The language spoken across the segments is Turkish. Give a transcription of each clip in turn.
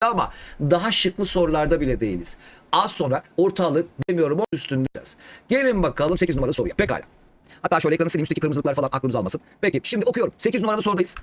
ama daha şıklı sorularda bile değiliz. Az sonra ortalık demiyorum o üstündeyiz. Gelin bakalım 8 numaralı soruya. Pekala. Hatta şöyle ekranı sileyim üstteki kırmızılıklar falan aklımız almasın. Peki şimdi okuyorum. 8 numaralı sorudayız.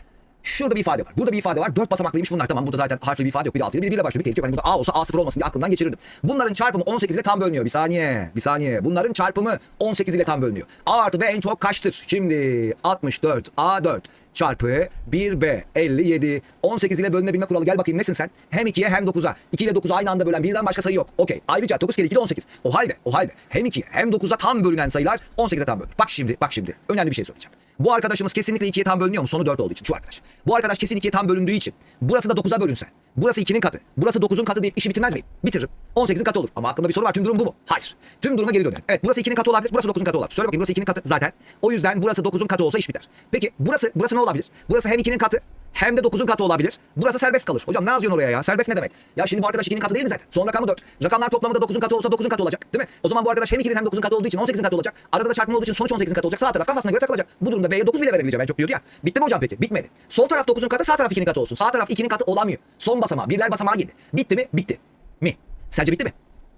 Şurada bir ifade var. Burada bir ifade var. 4 basamaklıymış bunlar. Tamam burada zaten harfli bir ifade yok. Bir de altıyla bir biriyle başlıyor. Bir tehlike yok. Hani burada A olsa A0 olmasın diye aklımdan geçirirdim. Bunların çarpımı 18 ile tam bölünüyor. Bir saniye. Bir saniye. Bunların çarpımı 18 ile tam bölünüyor. A artı B en çok kaçtır? Şimdi 64 A4 çarpı 1B 57 18 ile bölünebilme kuralı gel bakayım nesin sen? Hem 2'ye hem 9'a. 2 ile 9'u aynı anda bölen birden başka sayı yok. Okey. Ayrıca 9 kere 2 de 18. O halde o halde hem 2'ye hem 9'a tam bölünen sayılar 18'e tam bölünür. Bak şimdi bak şimdi önemli bir şey söyleyeceğim. Bu arkadaşımız kesinlikle 2'ye tam bölünüyor mu? Sonu 4 olduğu için şu arkadaş. Bu arkadaş kesin 2'ye tam bölündüğü için burası da 9'a bölünse. Burası 2'nin katı. Burası 9'un katı deyip işi bitirmez miyim? Bitiririm. 18'in katı olur. Ama aklımda bir soru var. Tüm durum bu mu? Hayır. Tüm duruma geri dönelim. Evet burası 2'nin katı olabilir. Burası 9'un katı olabilir. Söyle bakayım burası 2'nin katı zaten. O yüzden burası 9'un katı olsa iş biter. Peki burası burası ne olabilir? Burası hem 2'nin katı hem de 9'un katı olabilir. Burası serbest kalır. Hocam ne yazıyorsun oraya ya? Serbest ne demek? Ya şimdi bu arkadaş 2'nin katı değil mi zaten? Son rakamı 4. Rakamlar toplamı da 9'un katı olsa 9'un katı olacak. Değil mi? O zaman bu arkadaş hem 2'nin hem 9'un katı olduğu için 18'in katı olacak. Arada da çarpma olduğu için sonuç 18'in katı olacak. Sağ taraf kafasına göre takılacak. Bu durumda B'ye 9 bile verebileceğim. Ben çok diyordu ya. Bitti mi hocam peki? Bitmedi. Sol taraf 9'un katı sağ taraf 2'nin katı olsun. Sağ taraf 2'nin katı olamıyor. Son basamağı birler basamağı 7. Bitti mi? Bitti. Mi? Sence bitti mi?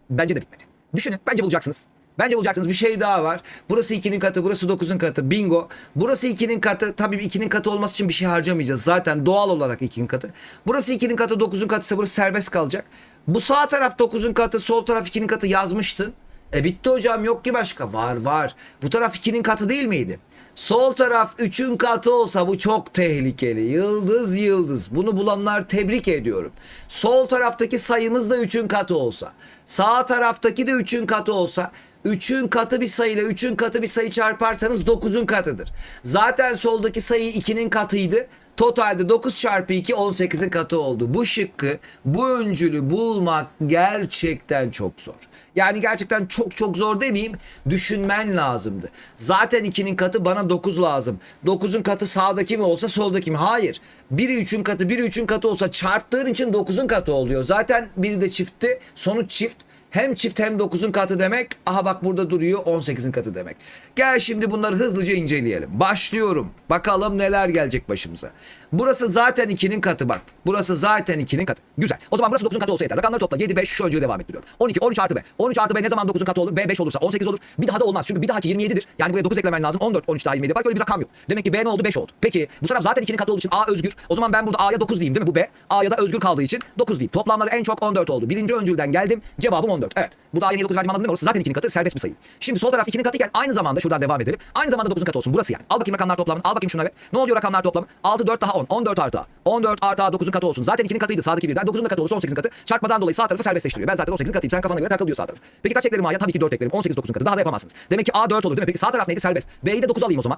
Bence de bitmedi. Düşünün. Bence bulacaksınız. Bence bulacaksınız. Bir şey daha var. Burası 2'nin katı, burası 9'un katı. Bingo. Burası 2'nin katı. Tabii 2'nin katı olması için bir şey harcamayacağız. Zaten doğal olarak 2'nin katı. Burası 2'nin katı, 9'un katıysa burası serbest kalacak. Bu sağ taraf 9'un katı, sol taraf 2'nin katı yazmıştın. E bitti hocam yok ki başka. Var var. Bu taraf 2'nin katı değil miydi? Sol taraf 3'ün katı olsa bu çok tehlikeli. Yıldız yıldız. Bunu bulanlar tebrik ediyorum. Sol taraftaki sayımız da 3'ün katı olsa. Sağ taraftaki de 3'ün katı olsa. 3'ün katı bir sayıyla 3'ün katı bir sayı çarparsanız 9'un katıdır. Zaten soldaki sayı 2'nin katıydı. Totalde 9 çarpı 2 18'in katı oldu. Bu şıkkı, bu öncülü bulmak gerçekten çok zor. Yani gerçekten çok çok zor demeyeyim. Düşünmen lazımdı. Zaten 2'nin katı bana 9 lazım. 9'un katı sağdaki mi olsa soldaki mi? Hayır. Biri 3'ün katı, biri 3'ün katı olsa çarptığın için 9'un katı oluyor. Zaten biri de çiftti. Sonuç çift. Hem çift hem 9'un katı demek. Aha bak burada duruyor 18'in katı demek. Gel şimdi bunları hızlıca inceleyelim. Başlıyorum. Bakalım neler gelecek başımıza. Burası zaten 2'nin katı bak. Burası zaten 2'nin katı. Güzel. O zaman burası 9'un katı olsa yeter. Rakamları topla. 7, 5 şu öncüye devam ettiriyorum. 12, 13 artı B. 13 artı B ne zaman 9'un katı olur? B 5 olursa 18 olur. Bir daha da olmaz. Çünkü bir dahaki 27'dir. Yani buraya 9 eklemen lazım. 14, 13 daha 27 yapar. Böyle bir rakam yok. Demek ki B ne oldu? 5 oldu. Peki bu taraf zaten 2'nin katı olduğu için A özgür. O zaman ben burada A'ya 9 diyeyim değil mi? Bu B. A'ya da özgür kaldığı için 9 diyeyim. Toplamları en çok 14 oldu. Birinci öncülden geldim. Cevabım 14. Evet. Bu da A'ya 9 verdiğim anladın mi? Orası zaten 2'nin katı. Serbest bir sayı. Şimdi sol taraf 2'nin katı iken aynı zamanda şuradan devam edelim. Aynı zamanda 9'un katı olsun. Burası yani. Al bakayım rakamlar toplamını. Al bakayım şuna ve. Ne oluyor rakamlar toplamı? 6, 4 daha 10. 14 artı A. 14 artı A 9'un katı olsun. Zaten 2'nin katıydı. Sağdaki birden. 9'un da katı olursa 18'in katı. Çarpmadan dolayı sağ tarafı serbestleştiriyor. Ben zaten 18'in katıyım. Sen kafana göre takıl diyor sağ taraf. Peki kaç eklerim A'ya? Tabii ki 4 eklerim. 18 9'un katı. Daha da yapamazsınız. Demek ki A 4 olur değil mi? Peki sağ taraf neydi? Serbest. B'yi de 9 alayım o zaman.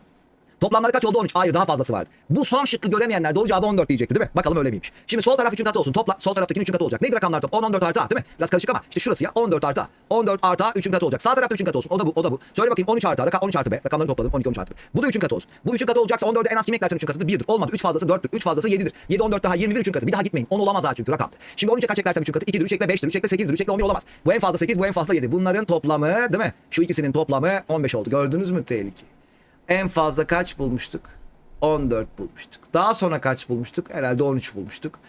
Toplamları kaç oldu? 13. Hayır daha fazlası vardı. Bu son şıkkı göremeyenler doğru cevabı 14 diyecekti değil mi? Bakalım öyle miymiş. Şimdi sol taraf 3'ün katı olsun. Topla. Sol taraftakinin 3'ün katı olacak. Neydi rakamlar top? 10, 14 artı A değil mi? Biraz karışık ama işte şurası ya. 14 artı A. 14 artı A 3'ün katı olacak. Sağ tarafta 3'ün katı olsun. O da bu. O da bu. Söyle bakayım 13 artı A. Rakam 13 artı B. Rakamları topladım. 12, 13 artı B. Bu da 3'ün katı olsun. Bu 3'ün katı olacaksa 14'e en az kim eklersen 3'ün katıdır? 1'dir. Olmadı. 3 fazlası 4'tür. 3 fazlası 7'dir. 7, 14 daha 21 3'ün katı. Bir daha gitmeyin. 10 olamaz ha çünkü rakamdı. Şimdi 13'e kaç eklersem 3'ün katı? 2'dir. 3 ekle 5'tir. 3 ekle 8'dir. 3 ekle 11 olamaz. Bu en fazla 8, bu en fazla 7. Bunların toplamı değil mi? Şu ikisinin toplamı 15 oldu. Gördünüz mü tehlike? En fazla kaç bulmuştuk? 14 bulmuştuk. Daha sonra kaç bulmuştuk? Herhalde 13 bulmuştuk.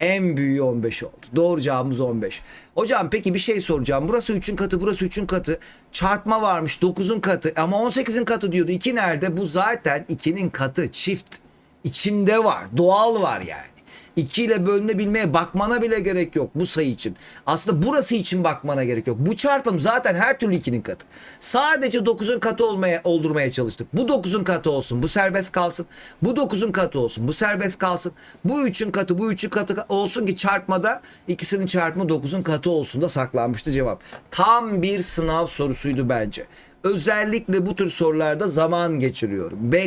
En büyüğü 15 oldu. Doğru cevabımız 15. Hocam peki bir şey soracağım. Burası 3'ün katı, burası 3'ün katı. Çarpma varmış 9'un katı ama 18'in katı diyordu. 2 nerede? Bu zaten 2'nin katı çift. İçinde var. Doğal var yani. 2 ile bölünebilmeye bakmana bile gerek yok bu sayı için. Aslında burası için bakmana gerek yok. Bu çarpım zaten her türlü 2'nin katı. Sadece 9'un katı olmaya oldurmaya çalıştık. Bu 9'un katı olsun. Bu serbest kalsın. Bu 9'un katı olsun. Bu serbest kalsın. Bu 3'ün katı, bu 3'ün katı olsun ki çarpmada ikisinin çarpımı 9'un katı olsun da saklanmıştı cevap. Tam bir sınav sorusuydu bence. Özellikle bu tür sorularda zaman geçiriyorum. Bek